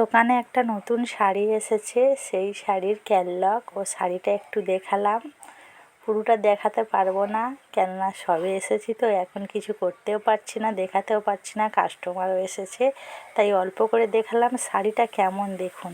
দোকানে একটা নতুন শাড়ি এসেছে, সেই শাড়ির ক্যাটলগ ও শাড়িটা একটু দেখালাম। পুরোটা দেখাতে পারব না, কেননা সবে এসেছি তো, এখন কিছু করতেও পারছি না, দেখাতেও পারছি না কাস্টমারও এসেছে। তাই অল্প করে দেখালাম, শাড়িটা কেমন দেখুন।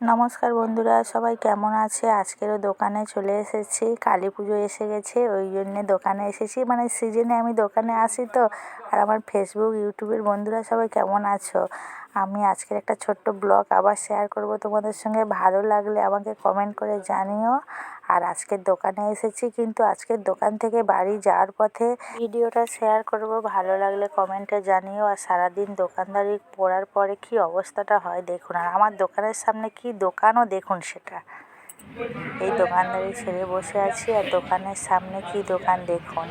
নমস্কার বন্ধুরা, সবাই কেমন আছে? আজকেরও দোকানে চলে এসেছি। কালী পুজো এসে গেছে, ওই জন্যে দোকানে এসেছি। মানে সিজনে আমি দোকানে আসি তো, আর আমার ফেসবুক ইউটিউবের বন্ধুরা সবাই কেমন আছো? আমি আজকের একটা ছোট্ট ব্লগ আবার শেয়ার করব। তোমাদের সঙ্গে ভালো লাগলে আমাকে কমেন্ট করে জানিও। আর আজকের দোকানে এসেছি, কিন্তু আজকের দোকান থেকে বাড়ি যাওয়ার পথে ভিডিওটা শেয়ার করব। ভালো লাগলে কমেন্টে জানিও। আর সারাদিন দোকানদারি পড়ার পরে কি অবস্থাটা হয় দেখুন। আর আমার দোকানের সামনে কি দোকানও দেখুন সেটা। এই দোকানদারি ছেড়ে বসে আছি আর দোকানের সামনে কি দোকান দেখুন।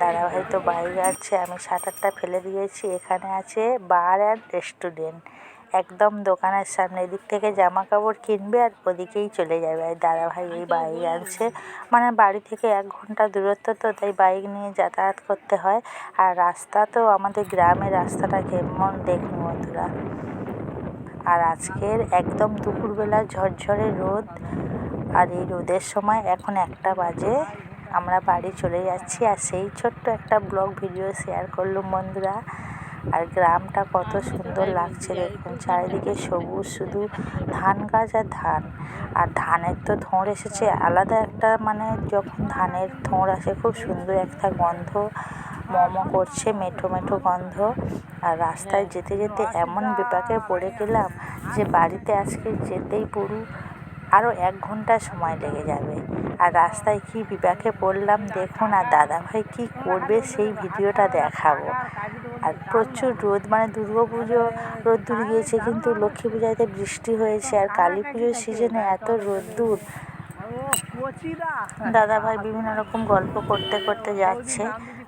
দাদাভাই তো বাইরে যাচ্ছে, আমি শাটারটা ফেলে দিয়েছি, এখানে আছে বার অ্যান্ড রেস্টুরেন্ট। একদম দোকানের সামনে এদিক থেকে জামা কাপড় কিনবে আর ওদিকেই চলে যাবে। আর দাদাভাই এই বাইক আনছে মানে বাড়ি থেকে এক ঘণ্টা দূরত্ব তো, তাই বাইক নিয়ে যাতায়াত করতে হয়। আর রাস্তা তো আমাদের গ্রামের রাস্তাটা কেমন দেখুন বন্ধুরা। আর আজকের একদম দুপুরবেলা ঝরঝরে রোদ আর এই রোদের সময় এখন একটা বাজে। আমরা বাড়ি চলে যাচ্ছি আর সেই ছোট্ট একটা ব্লগ ভিডিও শেয়ার করলাম বন্ধুরা। আর গ্রামটা কত সুন্দর লাগছে দেখুন, চারিদিকে সবুজ শুধু ধান গাছ আর ধান। আর ধানের তো থোঁড় এসেছে, আলাদা একটা মানে যখন ধানের থোঁড় আসে খুব সুন্দর একটা গন্ধ, মমো করছে মেঠো মেঠো গন্ধ। আর রাস্তায় যেতে যেতে এমন বিপাকে পড়ে গেলাম যে বাড়িতে আজকে যেতেই পুরো আরও এক ঘণ্টা সময় লেগে যাবে। আর রাস্তায় কী বিপাকে পড়লাম দেখুন, আর দাদাভাই কী করবে সেই ভিডিওটা দেখাবো। আর প্রচুর রোদ মানে দুর্গা পুজো রোদ্দুর গিয়েছে কিন্তু লক্ষ্মী পূজাতে বৃষ্টি হয়েছে আর কালী পুজোর সিজনে এত রোদ্দুর। দাদাভাই বিভিন্ন রকম গল্প করতে করতে যাচ্ছে।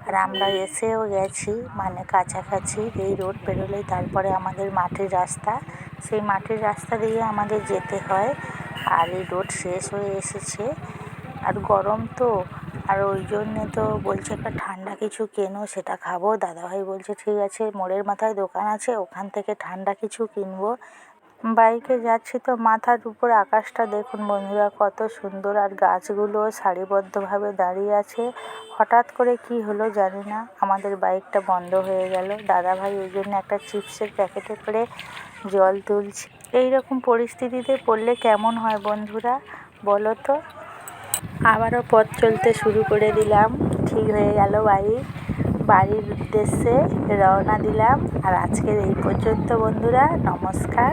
আর আমরা এসেও গেছি মানে কাছাকাছি এই রোড পেরোলেই তারপরে আমাদের মাটির রাস্তা। সেই মাটির রাস্তা দিয়ে আমাদের যেতে হয়। আর এই রোড শেষ হয়ে এসেছে। আর গরম তো। আর ওই জন্যে তো বলছে একটা ঠান্ডা কিছু কেনো, সেটা খাব। দাদাভাই বলছে, ঠিক আছে, মোড়ের মাথায় দোকান আছে, ওখান থেকে ঠান্ডা কিছু কিনবো। বাইকে যাচ্ছি তো মাথার উপর আকাশটা দেখুন বন্ধুরা, কত সুন্দর। আর গাছগুলো সারিবদ্ধভাবে দাঁড়িয়ে আছে। হঠাৎ করে কি হলো জানি না, আমাদের বাইকটা বন্ধ হয়ে গেল। দাদাভাই ওই জন্য একটা চিপসের প্যাকেটে করে জল তুলছে। এই রকম পরিস্থিতিতে পড়লে কেমন হয় বন্ধুরা, বলো তো? আবারও পথ চলতে শুরু করে দিলাম। ঠিক হয়ে গেল বাড়ি। বাড়ির উদ্দেশ্যে রওনা দিলাম। আর আজকের এই পর্যন্ত বন্ধুরা, নমস্কার।